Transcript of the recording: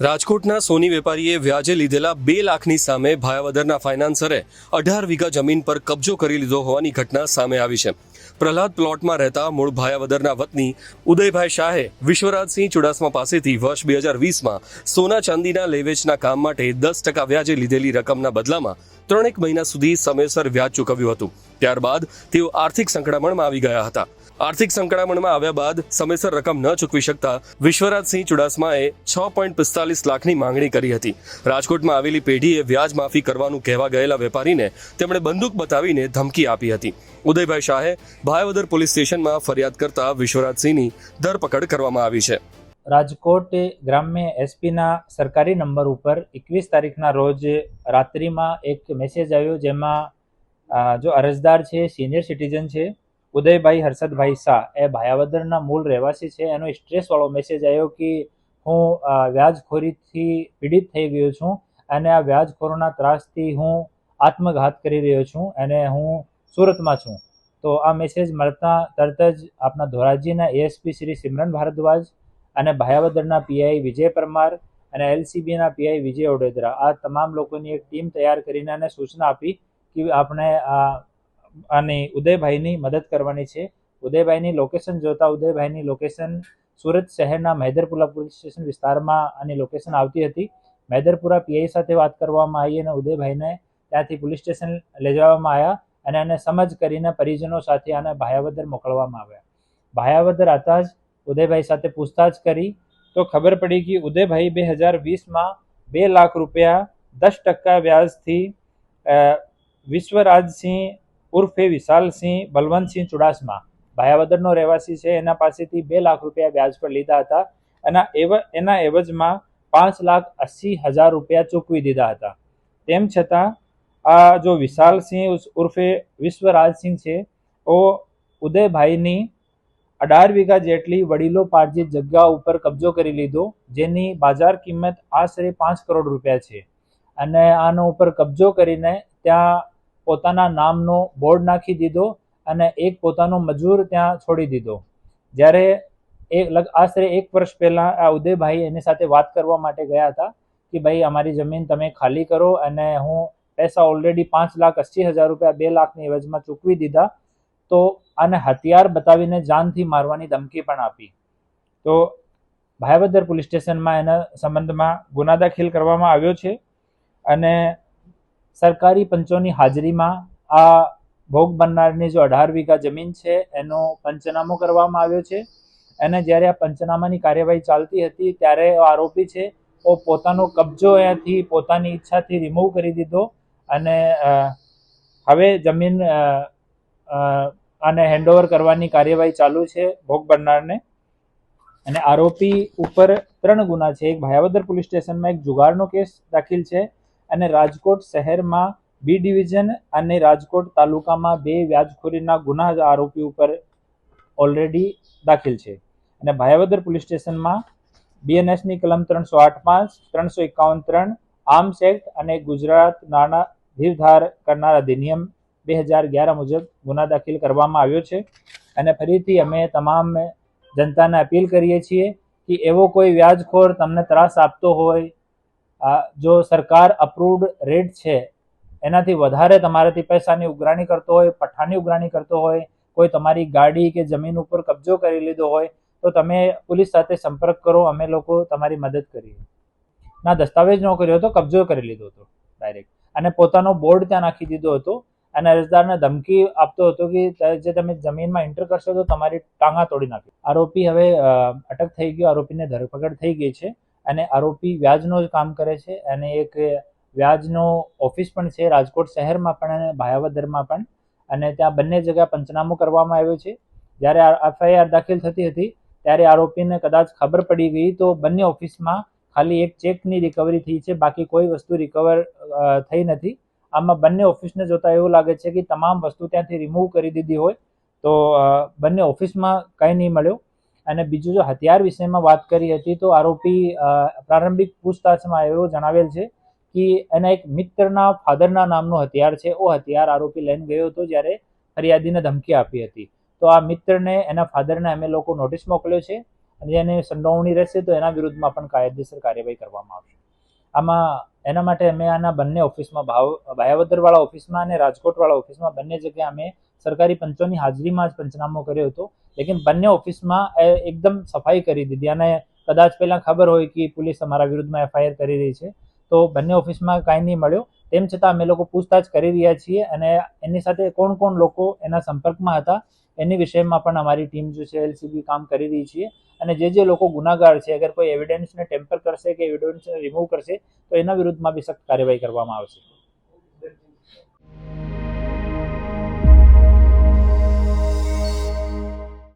રાજકોટના સોની વેપારીએ વ્યાજે લીધેલા બે લાખની સામે ભાયાવદરના ફાઇનાન્સરે અઢાર વીઘા જમીન પર કબજો કરી લીધો હોવાની ઘટના સામે આવી છે. પ્રહલાદ પ્લોટમાં રહેતા મૂળ ભાયાવદરના વતની ઉદયભાઈ શાહે વિશ્વરાજસિંહ ચુડાસમા પાસેથી વર્ષ બે હજાર વીસમાં સોના ચાંદીના લેવેચના કામ માટે દસ ટકા વ્યાજે લીધેલી રકમના બદલામાં ત્રણેક મહિના સુધી સમયસર વ્યાજ ચૂકવ્યું હતું. ત્યારબાદ તેઓ આર્થિક સંકળામણમાં આવી ગયા હતા. આર્થિક સંકળામણમાં આવ્યા બાદ સમયસર રકમ ન ચૂકવી શકતા વિશ્વરાજસિંહ ચુડાસમાએ છ પોઈન્ટ પિસ્તાલીસ લાખની માંગણી કરી હતી. રાજકોટમાં આવેલી પેઢીએ વ્યાજ માફી કરવાનું કહેવા ગયેલા વેપારીને તેમણે બંદૂક બતાવીને ધમકી આપી હતી. ઉદયભાઈ શાહે ભાયવદર પોલીસ સ્ટેશનમાં ફરિયાદ કરતા વિશ્વરાજસિંહની ધરપકડ કરવામાં આવી છે. રાજકોટ ગ્રામ્ય એસપીના સરકારી નંબર ઉપર એકવીસ તારીખના રોજ રાત્રિમાં એક મેસેજ આવ્યો જેમાં જો અરજદાર છે, સિનિયર સિટીઝન છે ઉદયભાઈ હર્ષદભાઈ શાહ, એ ભાયાવદરના મૂળ રહેવાસી છે. એનો સ્ટ્રેસવાળો મેસેજ આવ્યો કે હું વ્યાજખોરીથી પીડિત થઈ ગયો છું અને આ વ્યાજખોરોના ત્રાસથી હું આત્મઘાત કરી રહ્યો છું અને હું સુરતમાં છું. તો આ મેસેજ મળતા તરત જ આપણા ધોરાજીના એએસપી શ્રી સિમરન ભારદ્વાજ અને ભાયાવદરના પીઆઈ વિજય પરમાર અને એલસીબીના પીઆઈ વિજય ઓડેદરા આ તમામ લોકોની એક ટીમ તૈયાર કરીને અને સૂચના આપી કે આપણે આ આની ઉદયભાઈની મદદ કરવાની છે. ઉદયભાઈની લોકેશન જોતા ઉદયભાઈની લોકેશન સુરત શહેરના મહેદરપુરા પોલીસ સ્ટેશન વિસ્તારમાં આની લોકેશન આવતી હતી. મહેદરપુરા પીઆઈ સાથે વાત કરવામાં આવી અને ઉદયભાઈને ત્યાંથી પોલીસ સ્ટેશન લઈ જવામાં આવ્યા અને એને સમજ કરીને પરિજનો સાથે આને ભાયાવદર મોકલવામાં આવ્યા. ભાયાવદર આવતા જ ઉદયભાઈ સાથે પૂછતાછ કરી તો ખબર પડી કે ઉદયભાઈ બે હજાર વીસમાં બે લાખ રૂપિયા દસ ટકા વ્યાજથી વિશ્વરાજસિંહ ઉર્ફે વિશાલસિંહ બલવંતસિંહ ચુડાસમા. ભાયાવદરનો રહેવાસી છે. એના પાસેથી બે લાખ રૂપિયા વ્યાજ પર લીધા હતા અને એવ, એના એવજમાં પાંચ લાખ અસી હજાર રૂપિયા ચૂકવી દીધા હતા. તેમ છતાં, આ જો વિશાલસિંહ ઉર્ફે વિશ્વરાજસિંહ છે, ઓ ઉદયભાઈની અઢાર વીઘા જેટલી વડીલો પાર્જિત જગ્યા ઉપર કબજો કરી લીધો, જેની બાજાર કિંમત આશરે પાંચ કરોડ રૂપિયા છે. અને આનો ઉપર કબજો કરીને ત્યાં પોતાના નામનો બોર્ડ નાખી દીધો અને એક પોતાનો મજૂર ત્યાં છોડી દીધો. જ્યારે એ આશરે એક વર્ષ પહેલાં આ ઉદયભાઈ એની સાથે વાત કરવા માટે ગયા હતા કે ભાઈ, અમારી જમીન તમે ખાલી કરો અને હું પૈસા ઓલરેડી પાંચ લાખ અસી હજાર રૂપિયા બે લાખની એવજમાં ચૂકવી દીધા. તો આને હથિયાર બતાવીને જાનથી મારવાની ધમકી પણ આપી. તો ભાયાવદર પોલીસ સ્ટેશનમાં એના સંબંધમાં ગુના દાખલ કરવામાં આવ્યો છે અને સરકારી પંચોની હાજરીમાં આ ભોગ બનનારની જો અઢાર વીઘા જમીન છે, એનો પંચનામો કરવામાં આવ્યો છે. અને જ્યારે આ પંચનામાની કાર્યવાહી ચાલતી હતી, ત્યારે આરોપી છે પોતાનો કબજો અહીંયાથી પોતાની ઈચ્છાથી રિમૂવ કરી દીધો અને હવે જમીન આને હેન્ડઓવર કરવાની કાર્યવાહી ચાલુ છે ભોગ બનનારને. અને આરોપી ઉપર ત્રણ ગુના છે. એક ભાયાવદર પોલીસ સ્ટેશનમાં એક જુગારનો કેસ દાખલ છે. અને રાજકોટ શહેરમાં બી ડિવિઝન અને રાજકોટ તાલુકામાં બે વ્યાજખોરીના ગુના આરોપી ઉપર ઓલરેડી દાખલ છે. અને ભાયાવદર પોલીસ સ્ટેશનમાં બીએનએસની કલમ ત્રણસો આઠ પાંચ, ત્રણસો એકાવન ત્રણ આર્મ્સ એક્ટ અને ગુજરાત નાણા ધીરધાર કરનાર અધિનિયમ બે હજાર અગિયાર મુજબ ગુના દાખલ કરવામાં આવ્યો છે. અને ફરીથી અમે તમામ જનતાને અપીલ કરીએ છીએ કે એવો કોઈ વ્યાજખોર તમને ત્રાસ આપતો હોય જો સરકાર અપ્રુવડ રેટ છે, એનાથી વધારે તમારાથી પૈસાની ઉઘરાણી કરતો હોય પઠાની ઉઘરાણી કરતો હોય, કોઈ તમારી ગાડી કે જમીન ઉપર કબજો કરી લીધો હોય, તો તમે પોલીસ સાથે સંપર્ક કરો, અમે લોકો તમારી મદદ કરીએ. ના, દસ્તાવેજ ન કર્યો હતો કબજો કરી લીધો હતો ડાયરેક્ટ અને પોતાનો બોર્ડ ત્યાં નાખી દીધો હતો, અને અરજદારને ધમકી આપતો હતો કે જે તમે જમીનમાં એન્ટર કરશો તો તમારી ટાંગા તોડી નાખી. આરોપી હવે અટક થઈ ગયો, આરોપીને ધરપકડ થઈ ગઈ છે. અને આરોપી વ્યાજનો જ કામ કરે છે અને એક વ્યાજનો ઓફિસ પણ છે, રાજકોટ શહેરમાં પણ અને ભાયાવદરમાં પણ. અને ત્યાં બંને જગ્યા પંચનામું કરવામાં આવ્યો છે. જ્યારે એફઆઈઆર દાખલ થતી હતી, ત્યારે આરોપીને કદાચ ખબર પડી ગઈ તો બંને ઓફિસમાં ખાલી એક ચેકની રિકવરી થઈ છે, બાકી કોઈ વસ્તુ રિકવર થઈ નથી. આમાં બંને ઓફિસને જોતા એવું લાગે છે કે તમામ વસ્તુ ત્યાંથી રિમૂવ કરી દીધી હોય તો બંને ઓફિસમાં કંઈ નહીં મળ્યું. અને બીજું જો હથિયાર વિષયમાં વાત કરી હતી, તો આરોપી પ્રારંભિક પૂછતાછમાં એવું જણાવેલ છે કે એના એક મિત્રના ફાધરના નામનું હથિયાર છે. ઓ હથિયાર આરોપી લઈને ગયો હતો જ્યારે ફરિયાદીને ધમકી આપી હતી. તો આ મિત્રને, એના ફાધરને અમે લોકો નોટિસ મોકલ્યો છે અને જેને સંડોવણી રહેશે તો એના વિરુદ્ધમાં પણ કાયદેસર કાર્યવાહી કરવામાં આવશે. આમાં એના માટે અમે આના બંને ઓફિસમાં ભાવ ભાયાવદરવાળા ઓફિસમાં અને રાજકોટવાળા ઓફિસમાં બંને જગ્યાએ અમે સરકારી પંચોની હાજરીમાં જ પંચનામો કર્યો હતો. લેકિન બંને ઓફિસમાં એકદમ સફાઈ કરી દીધી. અને કદાચ પહેલાં ખબર હોય કે પોલીસ અમારા વિરુદ્ધમાં એફઆઈઆર કરી રહી છે, તો બંને ઓફિસમાં કાંઈ નહીં મળ્યું. તેમ છતાં અમે લોકો પૂછતાછ કરી રહ્યા છીએ અને એની સાથે કોણ કોણ લોકો એના સંપર્કમાં હતા, એની વિષયમાં પણ અમારી ટીમ જે છે, એલસીબી કામ કરી રહી છીએ અને જે જે લોકો ગુનાગાર છે, અગર કોઈ એવિડન્સને ટેમ્પર કરશે કે એવિડન્સને રિમૂવ કરશે, તો એના વિરુદ્ધમાં બી સખ્ત કાર્યવાહી કરવામાં આવશે.